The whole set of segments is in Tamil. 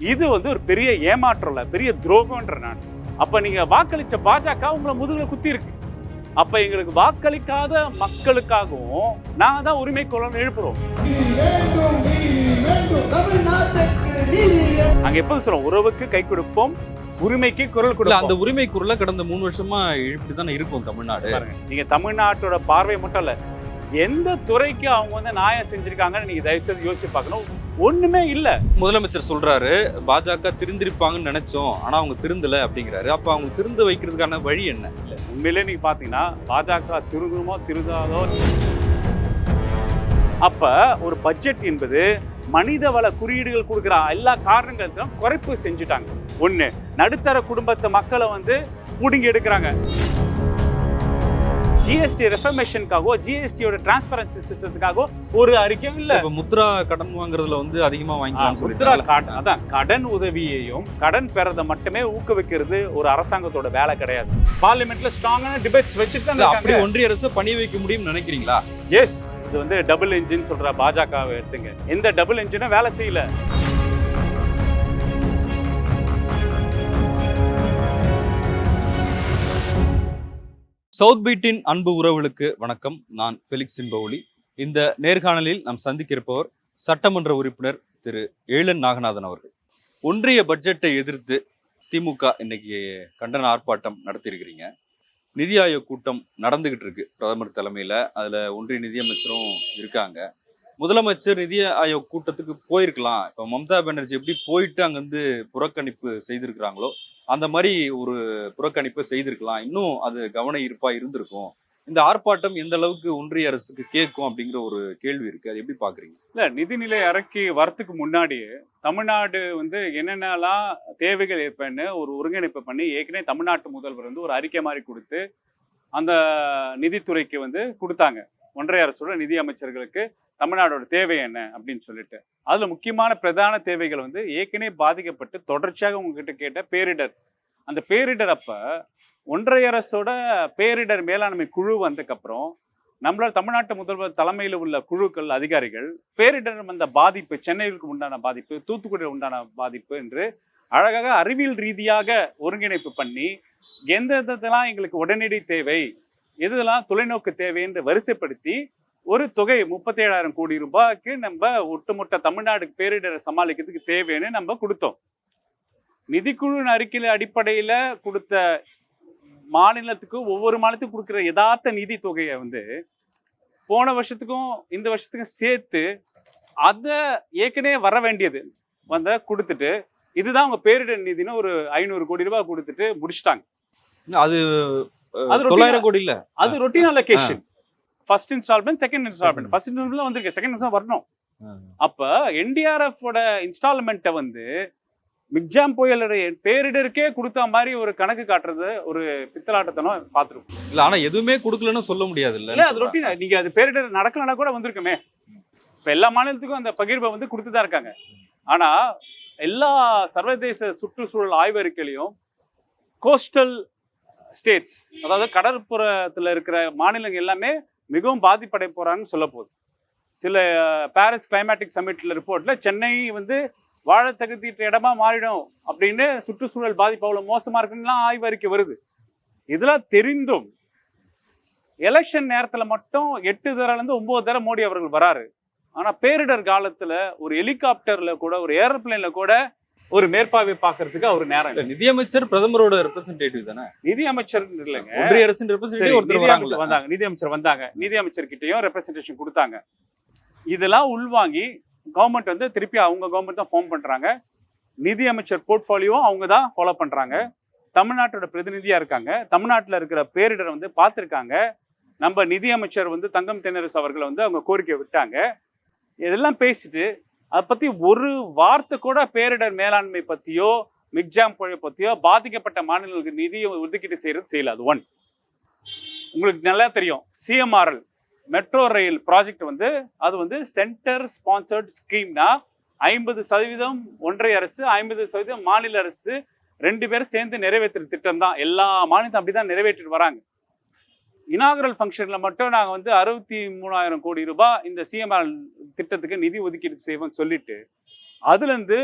இது வந்து ஒரு பெரிய ஏமாற்றம் இல்ல பெரிய துரோகம்ன்ற நான். அப்ப நீங்க வாக்களிச்ச பாஜக உங்களை முதுகுல குத்தி இருக்கு. அப்ப எங்களுக்கு வாக்களிக்காத மக்களுக்காகவும் நாங்க தான் உரிமை குரல் எழுப்புறோம். வேண்டும் நீதி வேண்டும் தமிழ்நாட்டுக்கு நீதி நாங்க எப்போது சொல்றோம்? உறவுக்கு கை கொடுப்போம் உரிமைக்கு குரல் இல்ல அந்த உரிமை குரல கடந்த மூணு வருஷமா இப்படி தானே இருக்கும் தமிழ்நாடு. பாருங்க நீங்க தமிழ்நாட்டோட பார்வை மட்டும் இல்ல எந்த துறைக்கு அவங்க வந்து நியாயம் செஞ்சிருக்காங்கன்னு நீங்க தயவு செய்து யோசிச்சு பார்க்கணும். ஒண்ணுமே இல்ல. முதலமைச்சர் சொல்றாரு பாஜக திருந்திருப்பாங்கன்னு நினைச்சோம் ஆனா அவங்க திருந்தல அப்படிங்கிறாரு. அப்ப அவங்க திருந்த வைக்கிறதுக்கான வழி என்ன? உண்மையிலே நீங்க பாத்தீங்கன்னா பாஜக திருந்துமோ திருந்தாதோ அப்ப ஒரு பட்ஜெட் என்பது மனித வள குறியீடுகள் கொடுக்குற எல்லா காரணங்களுக்கும் குறைப்பு செஞ்சுட்டாங்க. ஒண்ணு நடுத்தர குடும்பத்து மக்களை வந்து புடுங்கி எடுக்கிறாங்க. ஜிஎஸ்டி ரெஃபர்மேஷனுக்காகவோ ஜிஎஸ்டியோட டிரான்ஸ்பரன்சி சிஸ்டத்துக்காகவோ ஒரு அறிக்கையும் இல்ல. இப்ப முத்ரா கடன் வாங்குறதுல வந்து அதிகமா வாங்கிக்கலாம்னு முத்ரா கடன் அதான் கடன் உதவியையும் கடன் பெறதை மட்டுமே ஊக்குவிக்கிறது ஒரு அரசாங்கத்தோட வேலை கிடையாது. பார்லிமெண்ட்ல ஸ்ட்ராங்கான டிபேட்ஸ் வச்சுட்டு அப்படி ஒன்றிய அரசு பணி வைக்க முடியும்னு நினைக்கிறீங்களா? எஸ் இது வந்து டபுள் இன்ஜின் சொல்ற பாஜகவை எடுத்துங்க. எந்த டபுள் இன்ஜினும் வேலை செய்யல. சவுத் பீட்டின் அன்பு உறவுகளுக்கு வணக்கம். நான் ஃபெலிக்ஸ் சிம்பவுலி. இந்த நேர்காணலில் நாம் சந்திக்க இருப்பவர் சட்டமன்ற உறுப்பினர் திரு ஏழன் நாகநாதன் அவர்கள். ஒன்றிய பட்ஜெட்டை எதிர்த்து திமுக இன்னைக்கு கண்டன ஆர்ப்பாட்டம் நடத்தியிருக்கிறீங்க. நிதி ஆயோக் கூட்டம் நடந்துகிட்டு இருக்கு பிரதமர் தலைமையில. அதுல ஒன்றிய நிதியமைச்சரும் இருக்காங்க. முதலமைச்சர் நிதி ஆயோக் கூட்டத்துக்கு போயிருக்கலாம். இப்போ மம்தா பானர்ஜி எப்படி போயிட்டு அங்கேருந்து புறக்கணிப்பு செய்திருக்கிறாங்களோ அந்த மாதிரி ஒரு புறக்கணிப்பு செய்திருக்கலாம். இன்னும் அது கவன ஈர்ப்பா இருந்திருக்கும். இந்த ஆர்ப்பாட்டம் எந்த அளவுக்கு ஒன்றிய அரசுக்கு கேட்கும் அப்படிங்கிற ஒரு கேள்வி இருக்கு. அது எப்படி பாக்குறீங்க? இல்ல நிதிநிலை அறக்கி வரத்துக்கு முன்னாடியே தமிழ்நாடு வந்து என்னென்னலாம் தேவைகள் ஏற்பன்னு ஒரு ஒருங்கிணைப்பு பண்ணி ஏற்கனவே தமிழ்நாட்டு முதல்வர் வந்து ஒரு அறிக்கை மாதிரி கொடுத்து அந்த நிதித்துறைக்கு வந்து கொடுத்தாங்க. ஒன்றிய அரசோட நிதி அமைச்சர்களுக்கு தமிழ்நாடோட தேவை என்ன அப்படின்னு சொல்லிட்டு. அதில் முக்கியமான பிரதான தேவைகள் வந்து ஏற்கனவே பாதிக்கப்பட்டு தொடர்ச்சியாக உங்ககிட்ட கேட்ட பேரிடர். அந்த பேரிடர் அப்போ ஒன்றிய அரசோட பேரிடர் மேலாண்மை குழு வந்ததுக்கப்புறம் நம்மளால் தமிழ்நாட்டு முதல்வர் தலைமையில் உள்ள குழுக்கள் அதிகாரிகள் பேரிடர் வந்த பாதிப்பு சென்னைகளுக்கு உண்டான பாதிப்பு தூத்துக்குடியில் உண்டான பாதிப்பு என்று அழகாக அறிவியல் ரீதியாக ஒருங்கிணைப்பு பண்ணி எந்த எந்தெல்லாம் எங்களுக்கு உடனடி தேவை எதுலாம் தொலைநோக்கு தேவை என்று வரிசைப்படுத்தி ஒரு தொகை முப்பத்தேழாயிரம் கோடி ரூபாய்க்கு நம்ம ஒட்டுமொத்த தமிழ்நாடு பேரிடரை சமாளிக்கிறதுக்கு தேவைன்னு நம்ம கொடுத்தோம். நிதிக்குழு அறிக்கையில அடிப்படையில கொடுத்த மாநிலத்துக்கு ஒவ்வொரு மாநிலத்துக்கும் கொடுக்குற யதார்த்த நிதி தொகையை வந்து போன வருஷத்துக்கும் இந்த வருஷத்துக்கும் சேர்த்து அதை ஏற்கனவே வர வேண்டியது வந்த கொடுத்துட்டு இதுதான் அவங்க பேரிடர் நிதின்னு ஒரு ஐநூறு கோடி ரூபாய் கொடுத்துட்டு முடிச்சிட்டாங்க. அது தொள்ளாயிரம் கோடி இல்ல? அது routine allocation first instalment second instalment first instalment வந்திருக்கு. செகண்ட் இன்ஸ்டால் வரணும். அப்ப என்டிஆர்எஃப் ஓட இன்ஸ்டால்மெண்ட்டை வந்து மிக்ஜாம் புயலுடைய பேரிடருக்கே கொடுத்த மாதிரி ஒரு கணக்கு காட்டுறது ஒரு பித்தலாட்டத்தனம் பார்த்துருக்கோம் இல்ல ஆனா எதுவுமே கொடுக்கலன்னு சொல்ல முடியாது இல்ல இல்ல அது ரொட்டீன்? நீங்க அது பேரிடர் நடக்கலன்னா கூட வந்திருக்குமே. இப்ப எல்லா மாநிலத்துக்கும் அந்த பகிர்வை வந்து கொடுத்து தான் இருக்காங்க. ஆனா எல்லா சர்வதேச சுற்றுச்சூழல் ஆய்வறிக்கையிலையும் கோஸ்டல் ஸ்டேட்ஸ் அதாவது கடற்புறத்துல இருக்கிற மாநிலங்கள் எல்லாமே மிகவும் பாதிப்படை போகிறாங்கன்னு சொல்ல போகுது சில பாரிஸ் கிளைமேட்டிக் சமிட்டில் ரிப்போர்ட்டில் சென்னை வந்து வாழ தகுதியற்ற இடமா மாறிடும் அப்படின்னு சுற்றுச்சூழல் பாதிப்பு மோசமாக மோசமா ஆய்வு அறிக்கை வருது. இதெல்லாம் தெரிந்தும் எலெக்ஷன் நேரத்தில் மட்டும் எட்டு தடவை ஒம்பது தடவை மோடி அவர்கள் வராரு. ஆனால் பேரிடர் காலத்தில் ஒரு ஹெலிகாப்டரில் கூட ஒரு ஏரோப்ளைனில் கூட ஒரு மேற்பார்வை பார்க்கிறதுக்கு அவர் நேரம் இல்ல. நிதியமைச்சர் பிரதமரோட ரெப்ரசன்டேட்டிவ் தானே? நிதி அமைச்சர் இல்லைங்க. ஒன்றிய அரசின் ரெப்ரசன்டேட்டிவ் ஒருத்தர் வந்தாங்க நிதி அமைச்சர் வந்தாங்க. நிதி அமைச்சர் கிட்டயும் ரெப்ரசன்டேஷன் கொடுத்தாங்க. இதெல்லாம் உள்வாங்கி கவர்மெண்ட் வந்து திருப்பி அவங்க கவர்மெண்ட் தான் ஃபார்ம் பண்றாங்க. நிதி அமைச்சர் போர்ட்ஃபோலியோவும் அவங்க தான் ஃபாலோ பண்றாங்க. தமிழ்நாட்டோட பிரதிநிதியா இருக்காங்க. தமிழ்நாட்டில் இருக்கிற பேரிடரை வந்து பார்த்துருக்காங்க. நம்ம நிதி அமைச்சர் வந்து தங்கம் தென்னரசு அவர்களை வந்து அவங்க கோரிக்கை விட்டாங்க. இதெல்லாம் பேசிட்டு அதை பத்தி ஒரு வார்த்தை கூட பேரிடர் மேலாண்மை பற்றியோ மிக்ஜாம் புயல் பற்றியோ பாதிக்கப்பட்ட மாநிலங்களுக்கு நிதியை ஒதுக்கீடு செய்யறது செய்யல. அது ஒன் உங்களுக்கு நல்லா தெரியும். சிஎம்ஆர்எல் மெட்ரோ ரயில் ப்ராஜெக்ட் வந்து அது வந்து சென்டர் ஸ்பான்சர்ட் ஸ்கீம்னா ஐம்பது சதவீதம் ஒன்றிய அரசு ஐம்பது சதவீதம் மாநில அரசு ரெண்டு பேரும் சேர்ந்து நிறைவேற்றுற திட்டம் தான். எல்லா மாநிலத்தையும் அப்படிதான் நிறைவேற்றிட்டு வராங்க. இனாகரல் ஃபங்க்ஷனில் மட்டும் நாங்கள் வந்து அறுபத்தி மூணாயிரம் கோடி ரூபாய் இந்த சிஎம்ஆர் திட்டத்துக்கு நிதி ஒதுக்கீடு செய்வோம்னு சொல்லிட்டு அதுலேருந்து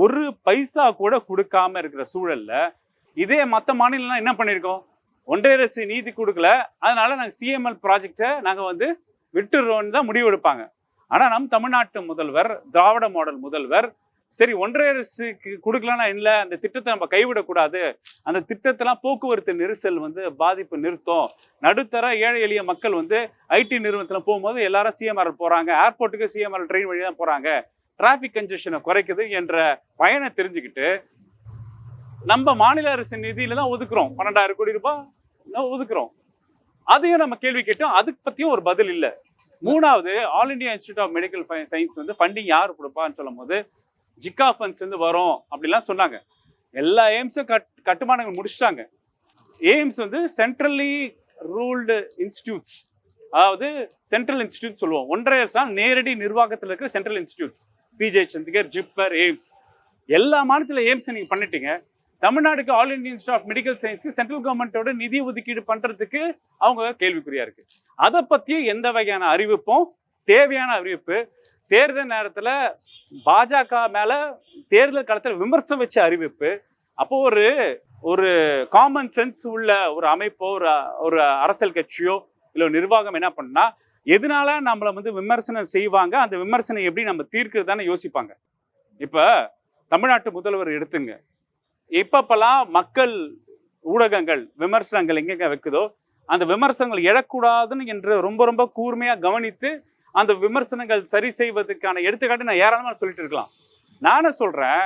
ஒரு பைசா கூட கொடுக்காம இருக்கிற சூழலில் இதே மற்ற மாநிலம்லாம் என்ன பண்ணியிருக்கோம் ஒன்றிய அரசு நீதி கொடுக்கல அதனால நாங்கள் சிஎம்எல் ப்ராஜெக்டை நாங்கள் வந்து விட்டுடுறோன்னு தான் முடிவு எடுப்பாங்க. ஆனால் நம் தமிழ்நாட்டு முதல்வர் திராவிட மாடல் முதல்வர் சரி ஒன்றிய அரசுக்கு கொடுக்கலன்னா இல்லை அந்த திட்டத்தை நம்ம கைவிடக்கூடாது. அந்த திட்டத்தெல்லாம் போக்குவரத்து நெரிசல் வந்து பாதிப்பு நிறுத்தும். நடுத்தர ஏழை எளிய மக்கள் வந்து ஐடி நிறுவனத்தில் போகும்போது எல்லாரும் சிஎம்ஆர் போகிறாங்க ஏர்போர்ட்டுக்கு சிஎம்ஆர் ட்ரெயின் வழி தான் போகிறாங்க டிராஃபிக் கன்ஜெஷனை குறைக்குது என்ற பயனை தெரிஞ்சுக்கிட்டு நம்ம மாநில அரசு நிதியில தான் ஒதுக்குறோம். பன்னெண்டாயிரம் கோடி ரூபாய் ஒதுக்குறோம். அதையும் நம்ம கேள்வி கேட்டோம். அதுக்கு பத்தியும் ஒரு பதில் இல்லை. மூணாவது All India Institute of Medical Science வந்து ஃபண்டிங் யார் கொடுப்பான்னு சொல்லும் போது ஜிக்கா ஃபண்ட்ஸ் வந்து வரும் அப்படிலாம் சொன்னாங்க. எல்லா எய்ம்ஸும் கட் கட்டுமானங்கள் முடிச்சிட்டாங்க. எய்ம்ஸ் வந்து சென்ட்ரலி ரூல்டு இன்ஸ்டியூட்ஸ் அதாவது சென்ட்ரல் இன்ஸ்டியூட் சொல்லுவோம். ஒன்றரை வருஷம் நேரடி நிர்வாகத்தில் இருக்கிற central institutes PG Chandigarh JIPMER AIIMS எல்லா மாநிலத்தில் எய்ம்ஸ் நீங்கள் பண்ணிட்டீங்க. தமிழ்நாடுக்கு All Indian Institute of Medical சயின்ஸ்க்கு central கவர்மெண்ட்டோட நிதி ஒதுக்கீடு பண்ணுறதுக்கு அவங்க கேள்விக்குறியாக இருக்கு. அதை பற்றி எந்த வகையான அறிவிப்பும் தேவையான அறிவிப்பு தேர்தல் நேரத்தில் பாஜக மேலே தேர்தல் காலத்தில் விமர்சனம் வச்ச அறிவிப்பு. அப்போ ஒரு ஒரு காமன் சென்ஸ் உள்ள ஒரு அமைப்போ ஒரு ஒரு அரசியல் கட்சியோ இல்லை நிர்வாகம் என்ன பண்ணா எதனால நம்மளை வந்து விமர்சனம் செய்வாங்க அந்த விமர்சனம் எப்படி நம்ம தீர்க்கிறதானே யோசிப்பாங்க. இப்போ தமிழ்நாட்டு முதல்வர் எடுத்துங்க. எப்பப்பெல்லாம் மக்கள் ஊடகங்கள் விமர்சனங்கள் எங்கெங்க வைக்குதோ அந்த விமர்சனங்கள் எழக்கூடாதுன்னு என்று ரொம்ப ரொம்ப கூர்மையாக கவனித்து அந்த விமர்சனங்கள் சரி செய்வதற்கான எடுத்துக்காட்டு நான் ஏராளமாக சொல்லிட்டு இருக்கலாம். நானும் சொல்கிறேன்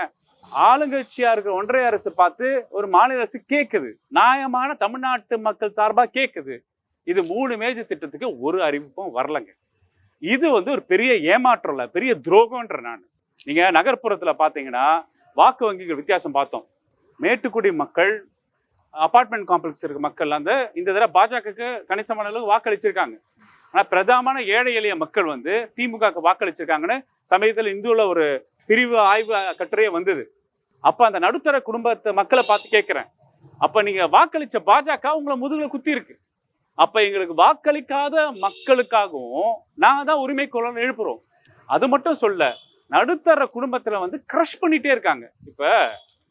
ஆளுங்கட்சியாக இருக்கிற ஒன்றிய அரசு பார்த்து ஒரு மாநில அரசு கேட்குது நியாயமான தமிழ்நாட்டு மக்கள் சார்பாக கேட்குது இது மூணு மேஜர் திட்டத்துக்கு ஒரு அறிவிப்பும் வரலங்க. இது வந்து ஒரு பெரிய ஏமாற்றம் இல்லை பெரிய துரோகம்ன்ற நான். நீங்கள் நகர்ப்புறத்தில் பார்த்தீங்கன்னா வாக்கு வங்கிகள் வித்தியாசம் பார்த்தோம். மேட்டுக்குடி மக்கள் அப்பார்ட்மெண்ட் காம்ப்ளெக்ஸ் இருக்க மக்கள் அந்த இந்த தடவை பாஜகவுக்கு கணிசமான அளவு வாக்களிச்சிருக்காங்க. ஆனால் பிரதானமான ஏழை எளிய மக்கள் வந்து திமுகவுக்கு வாக்களிச்சிருக்காங்கன்னு சமயத்தில் இந்துவில் ஒரு பிரிவு ஆய்வு கட்டுரையே வந்தது. அப்போ அந்த நடுத்தர குடும்பத்தை மக்களை பார்த்து கேட்குறேன். அப்போ நீங்கள் வாக்களிச்ச பாஜக உங்களை முதுகில் குத்தி இருக்கு. அப்போ எங்களுக்கு வாக்களிக்காத மக்களுக்காகவும் நாங்கள் தான் உரிமை குரல் எழுப்புறோம். அது மட்டும் சொல்ல நடுத்தர குடும்பத்தில் வந்து க்ரஷ் பண்ணிட்டே இருக்காங்க. இப்போ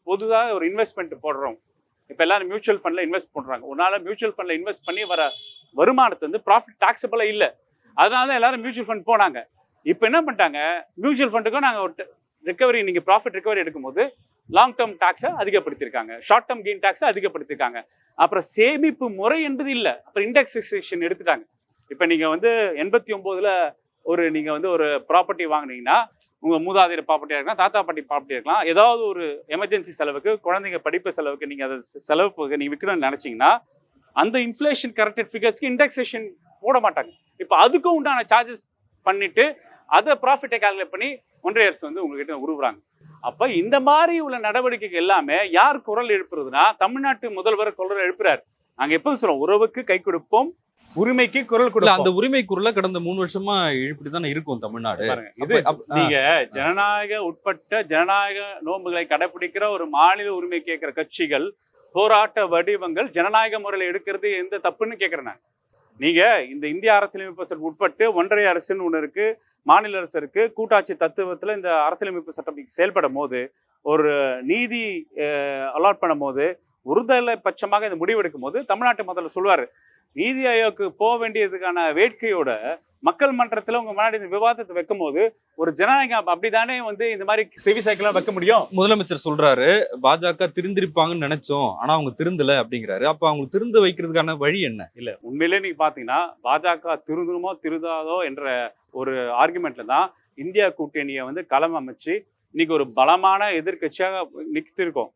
பொதுவாக ஒரு இன்வெஸ்ட்மெண்ட் போடுறோம். இப்போ எல்லாரும் மியூச்சுவல் ஃபண்டில் இன்வெஸ்ட் பண்ணுறாங்க உன்னால மியூச்சுவல் ஃபண்டில் இன்வெஸ்ட் பண்ணி வர வருமானத்தை வந்து ப்ராஃபிட் டாக்ஸபிளாக இல்லை. அதனால தான் எல்லாரும் மியூச்சுவல் ஃபண்ட் போனாங்க. இப்போ என்ன பண்ணிட்டாங்க? மியூச்சுவல் ஃபண்டுக்கும் நாங்கள் ஒரு ரிக்கவரி நீங்கள் ப்ராஃபிட் ரிக்கவரி எடுக்கும்போது லாங் டேர்ம் டாக்ஸை அதிகப்படுத்தியிருக்காங்க ஷார்ட் டேர்ம் கெயின் டாக்ஸை அதிகப்படுத்தியிருக்காங்க அப்புறம் சேமிப்பு முறை என்பது இல்லை. அப்புறம் இண்டெக்ஸேஷன் எடுத்துட்டாங்க. இப்போ நீங்கள் வந்து எண்பத்தி ஒம்போதில் ஒரு நீங்கள் வந்து ஒரு ப்ராப்பர்ட்டி வாங்குனீங்கன்னா உங்கள் மூதாதையர் ப்ராப்பர்ட்டியாக இருக்கலாம் தாத்தா பாட்டி ப்ராப்பர்ட்டி இருக்கலாம். ஏதாவது ஒரு எமர்ஜென்சி செலவுக்கு குழந்தைங்க படிப்பு செலவுக்கு நீங்கள் அதை செலவு நீங்கள் விற்கணும்னு நினச்சிங்கன்னா அந்த இன்ஃப்ளேஷன் கரெக்டட் ஃபிகர்ஸ்க்கு இண்டெக்ஸேஷன் போட மாட்டாங்க. இப்போ அதுக்கும் உண்டான சார்ஜஸ் பண்ணிட்டு அதை ப்ராஃபிட்டை கால்குலேட் பண்ணி ஒன்றிய அரசு வந்து உங்ககிட்ட உருவுறாங்க. அப்போ இந்த மாதிரி உள்ள நடவடிக்கைகள் எல்லாமே யார் குரல் எழுப்புறதுன்னா தமிழ்நாட்டு முதல்வர் குரல் எழுப்புறாரு. நாங்கள் எப்போது சொல்கிறோம் உறவுக்கு கை கொடுப்போம் உரிமைக்கு குரல் கொடுப்போம் அந்த உரிமை குரல கடந்த மூணு வருஷமா இப்படி தானே இருக்கும் தமிழ்நாடு இது. நீங்க ஜனநாயக உட்பட்ட ஜனநாயக நோன்புகளை கடைபிடிக்கிற ஒரு மாநில உரிமை கேட்கிற கட்சிகள் போராட்ட வடிவங்கள் ஜனநாயக முறையில் எடுக்கிறது எந்த தப்புன்னு கேட்கிறேன். நீங்க இந்த இந்திய அரசியலமைப்பு சட்டம் உட்பட்டு ஒன்றிய அரசுன்னு ஒன்று இருக்கு மாநில அரசு இருக்கு கூட்டாட்சி தத்துவத்துல இந்த அரசியலமைப்பு சட்டம் செயல்படும் போது ஒரு நீதி அலாட் பண்ணும் போது ஒருதலை பட்சமாக இந்த முடிவெடுக்கும் போது தமிழ்நாட்டு முதல்ல சொல்லுவாரு நீதி ஆயோக்கு போக வேண்டியதுக்கான வேட்கையோட மக்கள் மன்றத்தில் உங்க முன்னாடி இந்த விவாதத்தை வைக்கும் போது ஒரு ஜனநாயகம் அப்படிதானே வந்து இந்த மாதிரி செவி சைக்கிளாக வைக்க முடியும்? முதலமைச்சர் சொல்றாரு பாஜக திருந்திருப்பாங்கன்னு நினைச்சோம் ஆனா அவங்க திருந்தல அப்படிங்கிறாரு. அப்ப அவங்க திருந்த வைக்கிறதுக்கான வழி என்ன? இல்ல உண்மையிலே நீங்க பாத்தீங்கன்னா பாஜக திருந்தணுமோ திருந்தாதோ என்ற ஒரு ஆர்குமெண்ட்ல தான் இந்தியா கூட்டணியை வந்து களம் அமைச்சு இன்னைக்கு ஒரு பலமான எதிர்க்கட்சியாக நிற்த்திருக்கோம்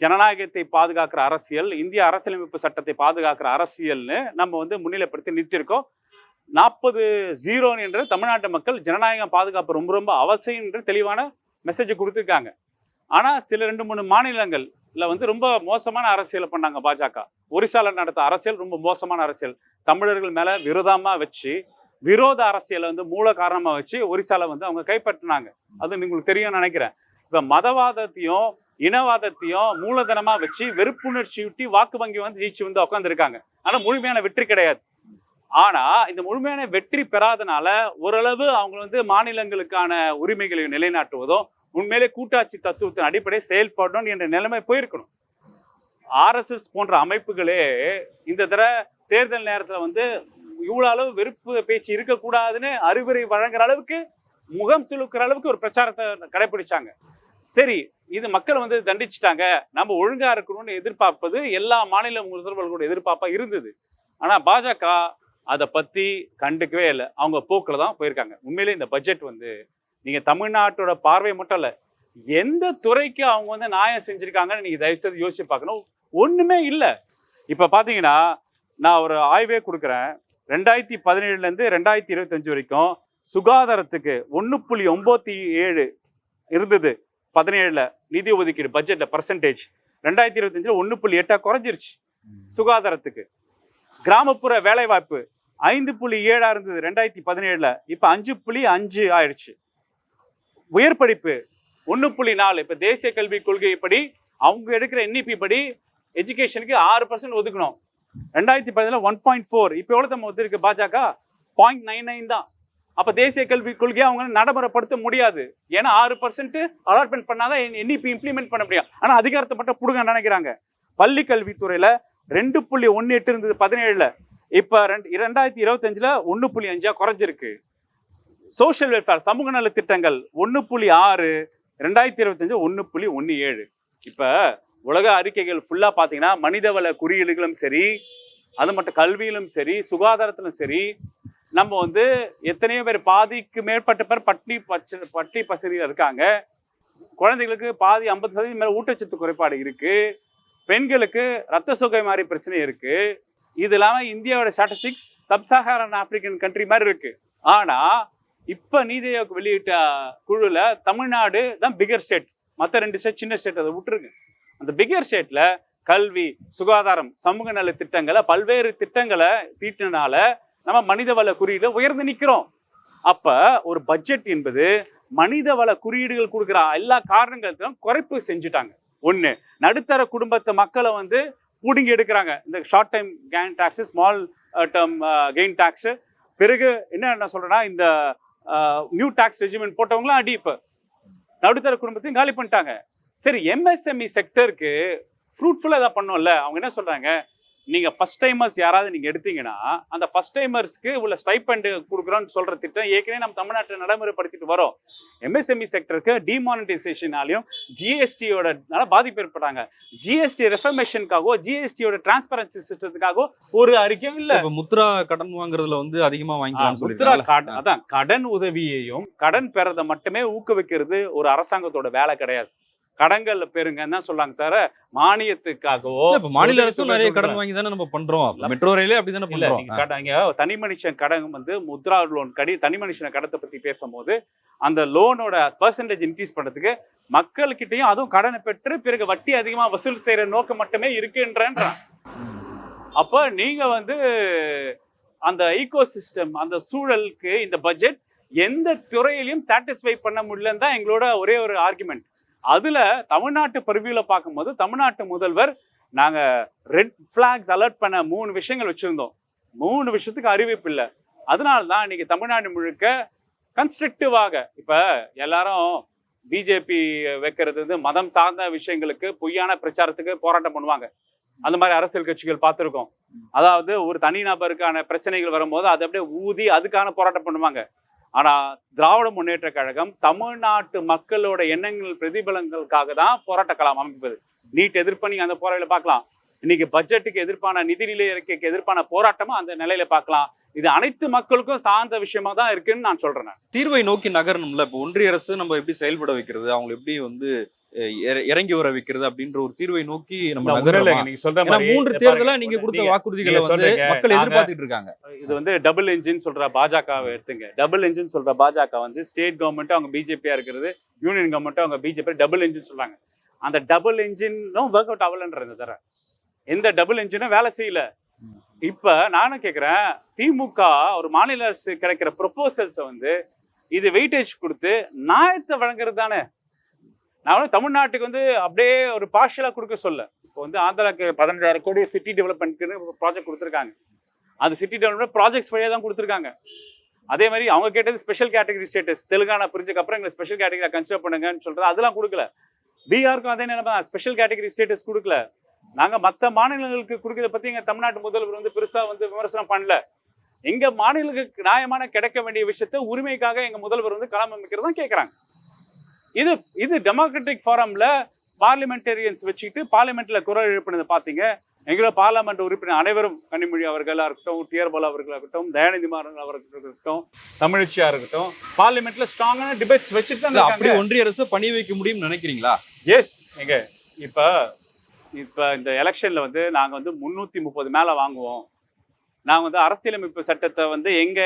ஜனநாயகத்தை பாதுகாக்கிற அரசியல் இந்திய அரசியலமைப்பு சட்டத்தை பாதுகாக்கிற அரசியல்னு நம்ம வந்து முன்னிலைப்படுத்தி நிறுத்தியிருக்கோம். நாற்பது ஜீரோ என்று தமிழ்நாட்டு மக்கள் ஜனநாயகம் பாதுகாப்பு ரொம்ப ரொம்ப அவசியம் என்று தெளிவான மெசேஜ் கொடுத்துருக்காங்க. ஆனால் சில ரெண்டு மூணு மாநிலங்களில் வந்து ரொம்ப மோசமான அரசியலை பண்ணாங்க பாஜக. ஒரிசால நடத்த அரசியல் ரொம்ப மோசமான அரசியல். தமிழர்கள் மேலே விரோதமாக வச்சு விரோத அரசியலை வந்து மூல காரணமாக வச்சு ஒரிசால வந்து அவங்க கைப்பற்றினாங்க. அது உங்களுக்கு தெரியும்னு நினைக்கிறேன். இப்போ மதவாதத்தையும் இனவாதத்தையும் மூலதனமா வச்சு வெறுப்புணர்ச்சி ஊட்டி வாக்கு வங்கி வந்து ஜெயிச்சு வந்து உட்காந்துருக்காங்க ஆனா முழுமையான வெற்றி கிடையாது. ஆனா இந்த முழுமையான வெற்றி பெறாதனால ஓரளவு அவங்க வந்து மாநிலங்களுக்கான உரிமைகளை நிலைநாட்டுவதும் உண்மையிலே கூட்டாட்சி தத்துவத்தின் அடிப்படை செயல்படணும் என்ற நிலைமை போயிருக்கணும். ஆர்எஸ்எஸ் போன்ற அமைப்புகளே இந்த தடவை தேர்தல் நேரத்தில் வந்து இவ்வளோ அளவு வெறுப்பு பேச்சு இருக்கக்கூடாதுன்னு அறிவுரை வழங்குற அளவுக்கு முகம் சுலுக்கிற அளவுக்கு ஒரு பிரச்சாரத்தை கடைபிடிச்சாங்க. சரி இது மக்கள் வந்து தண்டிச்சிட்டாங்க. நம்ம ஒழுங்காக இருக்கணும்னு எதிர்பார்ப்பது எல்லா மாநில முதல்வர்களோட எதிர்பார்ப்பாக இருந்தது. ஆனால் பாஜக அதை பற்றி கண்டுக்கவே இல்லை. அவங்க போக்கில் தான் போயிருக்காங்க. உண்மையிலே இந்த பட்ஜெட் வந்து நீங்கள் தமிழ்நாட்டோட பார்வை மட்டும் இல்லை எந்த துறைக்கு அவங்க வந்து நியாயம் செஞ்சுருக்காங்கன்னு நீங்கள் தயவு செய்து யோசிச்சு பார்க்கணும். ஒன்றுமே இல்லை. இப்போ பார்த்தீங்கன்னா நான் ஒரு ஆய்வே கொடுக்குறேன். ரெண்டாயிரத்தி பதினேழுலேருந்து ரெண்டாயிரத்தி இருபத்தஞ்சு வரைக்கும் சுகாதாரத்துக்கு ஒன்று புள்ளி ஒம்பத்தி ஏழு இருந்தது. பதினேழுல நிதி ஒதுக்கீடு பட்ஜெட்ல பர்சன்டேஜ் ரெண்டாயிரத்தி இருபத்தஞ்சுல ஒன்று புள்ளி எட்டா குறைஞ்சிருச்சு. சுகாதாரத்துக்கு. கிராமப்புற வேலைவாய்ப்பு ஐந்து புள்ளி ஏழா இருந்தது ரெண்டாயிரத்தி பதினேழுல இப்போ அஞ்சு புள்ளி அஞ்சு ஆயிடுச்சு. உயர் படிப்பு ஒன்று புள்ளி நாலு இப்போ தேசிய கல்விக் கொள்கைப்படி அவங்க எடுக்கிற என்இபி படி எஜுகேஷனுக்கு ஆறு பர்சன்ட் ஒதுக்கணும். ரெண்டாயிரத்தி பதினேழு ஒன் பாயிண்ட் ஃபோர் இப்போ எவ்வளோ நம்ம ஒதுக்கு பாஜக? பாயிண்ட் நைன் நைன் தான். அப்போ தேசிய கல்விக் கொள்கையை அவங்க நடைமுறைப்படுத்த முடியாது. ஏன்னா ஆறு பர்சன்ட் அலாட்மெண்ட் பண்ணாதான் என்இபி இம்ப்ளிமெண்ட் பண்ண முடியும். ஆனால் அதிகாரத்தை மட்டும் பிடுங்க நினைக்கிறாங்க. பள்ளி கல்வித்துறையில ரெண்டு புள்ளி ஒன்று எட்டு இருந்தது பதினேழுல. இப்போ ரெண்டு இரண்டாயிரத்தி இருபத்தஞ்சில் ஒன்று புள்ளி அஞ்சா குறைஞ்சிருக்கு. சோஷியல் வெல்ஃபேர் சமூக நல திட்டங்கள் ஒன்று புள்ளி ஆறு ரெண்டாயிரத்தி இருபத்தஞ்சு ஒன்று புள்ளி ஒன்று ஏழு. இப்போ உலக அறிக்கைகள் ஃபுல்லாக பார்த்தீங்கன்னா மனிதவள குறியீடுகளும் சரி அது மட்டும் கல்வியிலும் சரி சுகாதாரத்திலும் சரி நம்ம வந்து எத்தனையோ பேர் பாதிக்கு மேற்பட்ட பேர் பட்னி பச்ச பட்டி பசிரியில் இருக்காங்க. குழந்தைகளுக்கு பாதி ஐம்பது சதவீதம் மேலே ஊட்டச்சத்து குறைபாடு இருக்குது பெண்களுக்கு ரத்த சோகை மாதிரி பிரச்சனை இருக்குது இது இல்லாமல் இந்தியாவோட ஸ்டாட்டிஸ்டிக்ஸ் சப்சாகாரன் ஆப்பிரிக்கன் கண்ட்ரி மாதிரி இருக்குது ஆனால் இப்போ நீதி ஆயோக் வெளியிட்ட குழுவில் தமிழ்நாடு தான் பிகர் ஸ்டேட் மற்ற ரெண்டு ஸ்டேட் சின்ன ஸ்டேட் அதை விட்டுருக்கு அந்த பிகர் ஸ்டேட்டில் கல்வி சுகாதாரம் சமூக நல திட்டங்களை பல்வேறு திட்டங்களை தீட்டினால நம்ம மனிதவள குறியீடு உயர்ந்து நிற்கிறோம் அப்ப ஒரு பட்ஜெட் என்பது மனிதவள குறியீடுகள் கொடுக்குற எல்லா காரணங்களுக்கும் குறைப்பு செஞ்சுட்டாங்க. ஒன்று நடுத்தர குடும்பத்து மக்களை வந்து பிடுங்கி எடுக்கிறாங்க. இந்த short time gain tax small term gain tax பிறகு என்ன என்ன சொல்கிறேன்னா இந்த நியூ டேக்ஸ் ரெஜிமெண்ட் போட்டவங்களாம் அடி இப்போ. நடுத்தர குடும்பத்தையும் காலி பண்ணிட்டாங்க. சரி எம்எஸ்எம்இ செக்டருக்கு ஃப்ரூட்ஃபுல்லாக இதாக பண்ணோம்ல அவங்க என்ன சொல்கிறாங்க நீங்க ஃபர்ஸ்ட் டைமர்ஸ் யாராவது நீங்க எடுத்தீங்கன்னா அந்த ஃபர்ஸ்ட் டைமர்ஸ்க்கு உள்ள ஸ்டைப்பண்ட் கொடுக்குறோம்னு சொல்ற திட்டம் ஏற்கனவே நம்ம தமிழ்நாட்டில் நடைமுறைப்படுத்திட்டு வரோம். எம்எஸ்எம்இ செக்டருக்கு டிமானிட்டைசேஷனாலையும் ஜிஎஸ்டியோட பாதிப்பு ஏற்பட்டாங்க ஜிஎஸ்டி ரெஃபர்மேஷனுக்காகவோ ஜிஎஸ்டியோட டிரான்ஸ்பரன்சி சிஸ்டத்துக்காகவோ ஒரு அறிக்கையும் இல்ல. இப்ப முத்ரா கடன் வாங்குறதுல வந்து அதிகமா வாங்கிக்கலாம்னு முத்ரா அதான் கடன் உதவியையும் கடன் பெறதை மட்டுமே ஊக்குவிக்கிறது ஒரு அரசாங்கத்தோட வேலை கிடையாது. கடன்கள்ல பெறுங்கன்னு தான் சொல்றாங்க தவிர மானியத்துக்காகவோ மாநில அரசும் நிறைய கடன் வாங்கி தானே நம்ம பண்றோம். மெட்ரோ ரயிலே பண்றோம். கடன் இங்க தனி மனுஷன் கடன் வந்து முத்ரா லோன் கடி தனி மனுஷன கடத்தை பத்தி பேசும்போது அந்த லோனோட பர்சன்டேஜ் இன்க்ரீஸ் பண்றதுக்கு மக்கள்கிட்டயும் அதுவும் கடனை பெற்று பிறகு வட்டி அதிகமா வசூல் செய்யற நோக்கம் மட்டுமே இருக்குன்றன்றான். அப்ப நீங்க வந்து அந்த ஈகோ சிஸ்டம் அந்த சூழலுக்கு இந்த பட்ஜெட் எந்த துறையிலையும் சாட்டிஸ்ஃபை பண்ண முடியலன்னு தான் எங்களோட ஒரே ஒரு ஆர்குமெண்ட் அதுல தமிழ்நாட்டு பிரிவியில் பார்க்கும்போது தமிழ்நாட்டு முதல்வர் நாங்க ரெட் ஃப்ளாக்ஸ் அலர்ட் பண்ண மூணு விஷயங்கள் வச்சிருந்தோம். மூணு விஷயத்துக்கு அறிவிப்பு இல்லை. அதனால தான் இன்னைக்கு தமிழ்நாடு முழுக்க கன்ஸ்ட்ரக்டிவாக இப்போ எல்லாரும் பிஜேபி வைக்கிறது வந்து மதம் சார்ந்த விஷயங்களுக்கு பொய்யான பிரச்சாரத்துக்கு போராட்டம் பண்ணுவாங்க. அந்த மாதிரி அரசியல் கட்சிகள் பார்த்துருக்கோம். அதாவது ஒரு தனி நபருக்கான பிரச்சனைகள் வரும்போது அதை அப்படியே ஊதி அதுக்கான போராட்டம் பண்ணுவாங்க. ஆனா திராவிட முன்னேற்ற கழகம் தமிழ்நாட்டு மக்களோட எண்ணங்கள் பிரதிபலங்களுக்காக தான் போராட்ட கலாம் அமைப்பது. நீட் எதிர்ப்பு நீங்க அந்த போராட்டம் பார்க்கலாம். இன்னைக்கு பட்ஜெட்டுக்கு எதிர்ப்பான நிதிநிலை அறிக்கைக்கு எதிர்ப்பான போராட்டமும் அந்த நிலையில பார்க்கலாம். இது அனைத்து மக்களுக்கும் சார்ந்த விஷயமா தான் இருக்குன்னு நான் சொல்றேன். தீர்வை நோக்கி நகரணும்ல. இப்போ ஒன்றிய அரசு நம்ம எப்படி செயல்பட வைக்கிறது? அவங்களை எப்படி வந்து இறங்கி வர வைக்கிறது அப்படின்ற ஒரு தீர்வை நோக்கி நம்ம நீங்க சொல்ற மாதிரி மூன்று தேர்தலா நீங்க கொடுத்த வாக்குறுதிகளை வந்து மக்கள் எதிர்பார்த்துட்டு இருக்காங்க. இது வந்து டபுள் என்ஜின் சொல்ற பாஜகவை எடுத்துங்க. டபுள் என்ஜின் சொல்ற பாஜக வந்து ஸ்டேட் கவர்மெண்ட் அவங்க பிஜேபியா இருக்கிறது யூனியன் கவர்மெண்ட் அவங்க பிஜேபி டபுள் என்ஜின் சொல்றாங்க. அந்த டபுள் என்ஜினும் ஒர்க் அவுட் ஆகலன்றது தர. எந்த டபுள் என்ஜினும் வேலை செய்யல. இப்ப நானும் கேக்குறேன் திமுக ஒரு மாநில அரசு கிடைக்கிற ப்ரொபோசல்ஸை வந்து இது வெயிட்டேஜ் கொடுத்து நியாயத்தை வழங்குறது தானே? நான் வந்து தமிழ்நாட்டுக்கு வந்து அப்படியே ஒரு பார்ஷலாக கொடுக்க சொல்ல. இப்போ வந்து ஆந்திராக்கு பதினஞ்சாயிரம் கோடி சிட்டி டெவலப்மெண்ட்க்குன்னு ப்ராஜெக்ட் கொடுத்துருக்காங்க. அந்த சிட்டி டெவலப்மெண்ட் ப்ராஜெக்ட்ஸ் வழியாக தான் கொடுத்துருக்காங்க. அதே மாதிரி அவங்க கேட்டது ஸ்பெஷல் கேட்டகரி ஸ்டேட்டஸ் தெலுங்கானா பிரிஞ்சதுக்கு அப்புறம் எங்களை ஸ்பெஷல் கேட்டகரியில் கன்சிடர் பண்ணுங்கன்னு சொல்கிறது அதெல்லாம் கொடுக்கல. பீகாருக்கும் அதே நிலைமை ஸ்பெஷல் கேட்டகரி ஸ்டேட்டஸ் கொடுக்கல. நாங்க மற்ற மாநிலங்களுக்கு கொடுக்கறத பத்தி எங்கள் தமிழ்நாட்டு முதல்வர் வந்து பெருசா வந்து விமர்சனம் பண்ணல. எங்க மாநிலங்களுக்கு நியாயமான கிடைக்க வேண்டிய விஷயத்த உரிமைக்காக எங்க முதல்வர் வந்து களம் அமைக்கிறதான் தான் கேட்கறாங்க இது இது டெமோக்ராட்டிக் ஃபாரம்ல பார்லிமெண்டேரியன்ஸ் வச்சுக்கிட்டு பார்லிமெண்ட்ல குரல் எழுப்பினதை பாத்தீங்க எங்களோட பார்லிமெண்ட் உறுப்பினர் அனைவரும் கனிமொழி அவர்களா இருக்கட்டும் டிஆர்பால் அவர்களாக இருக்கட்டும் தயாநிதி மாறன் அவர்கள் இருக்கட்டும் தமிழச்சியா இருக்கட்டும் பார்லிமெண்ட்ல ஸ்ட்ராங்கான டிபேட்ஸ் வச்சுட்டு தான். அப்படி ஒன்றிய அரசு பணி வைக்க முடியும்னு நினைக்கிறீங்களா? எஸ் எங்க இப்ப இப்ப இந்த எலெக்ஷன்ல வந்து நாங்க வந்து முன்னூத்தி முப்பது மேல வாங்குவோம். நாங்க வந்து அரசியலமைப்பு சட்டத்தை வந்து எங்க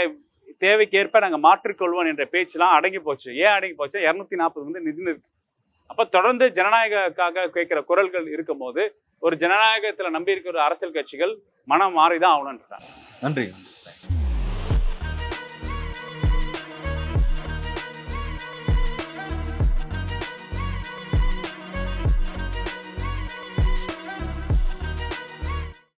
தேவைக்கேற்ப நாங்க மாற்றிக்கொள்வோம் என்ற பேச்செலாம் அடங்கி போச்சு. ஏன் அடங்கி போச்சு? இரநூத்தி நாற்பது வந்து நிதி இருக்கு அப்ப தொடர்ந்து ஜனநாயகக்காக கேட்கிற குரல்கள் இருக்கும்போது ஒரு ஜனநாயகத்துல நம்பி இருக்கிற அரசியல் கட்சிகள் மனம் மாறிதான் ஆகணுன்றாங்க நன்றி